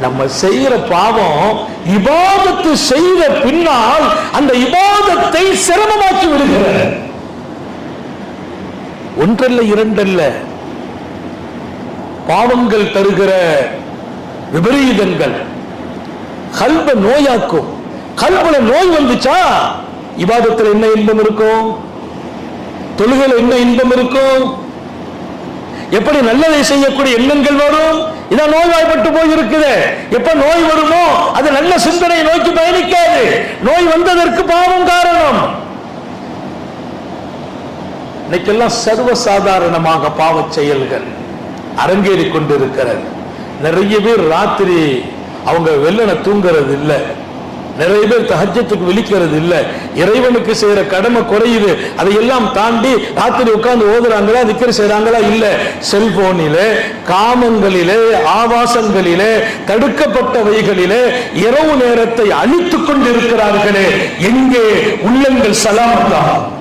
நம்ம செய்யற பாவம் இபாதத்து செய்த பின்னால் அந்த இபாதத்தை சிரமமாக்கி விடுகிற ஒன்றல்ல இரண்டல்ல. பாவங்கள் தருகிற விபரீதங்கள். கல்ப நோயாக்கும். கல்புல நோய் வந்துச்சா? இபாதத்தில் என்ன இன்பம் இருக்கும்? தொழுகையில் என்ன இன்பம் இருக்கும்? எப்படி நல்லதை செய்யக்கூடிய எண்ணங்கள் வரும்? இதான் நோய் போய் போயிருக்குது. எப்ப நோய் வருமோ அது நல்ல சிந்தனை நோக்கி பயணிக்காது. நோய் வந்ததற்கு பாவம் காரணம். இன்னைக்கெல்லாம் சர்வசாதாரணமாக பாவச் செயல்கள் அரங்கேறி கொண்டிருக்கிறது. நிறைய பேர் ராத்திரி அவங்க வெள்ளன தூங்குறது இல்ல நிறைய பேர் தஹஜத்துக்கு விழிக்கிறது இல்லை. இறைவனுக்கு செய்யற கடமை குறையுது. அதையெல்லாம் தாண்டி ராத்திரி உட்கார்ந்து ஓதுறாங்களா திக்கர் செய்றாங்களா? இல்ல. செல்போனிலே காமங்களிலே ஆபாசங்களிலே தடுக்கப்பட்டவைகளிலே இரவு நேரத்தை அழித்துக் கொண்டிருக்கிறார்களே. எங்கே? உள்ளங்கள் சலாமத்தான்.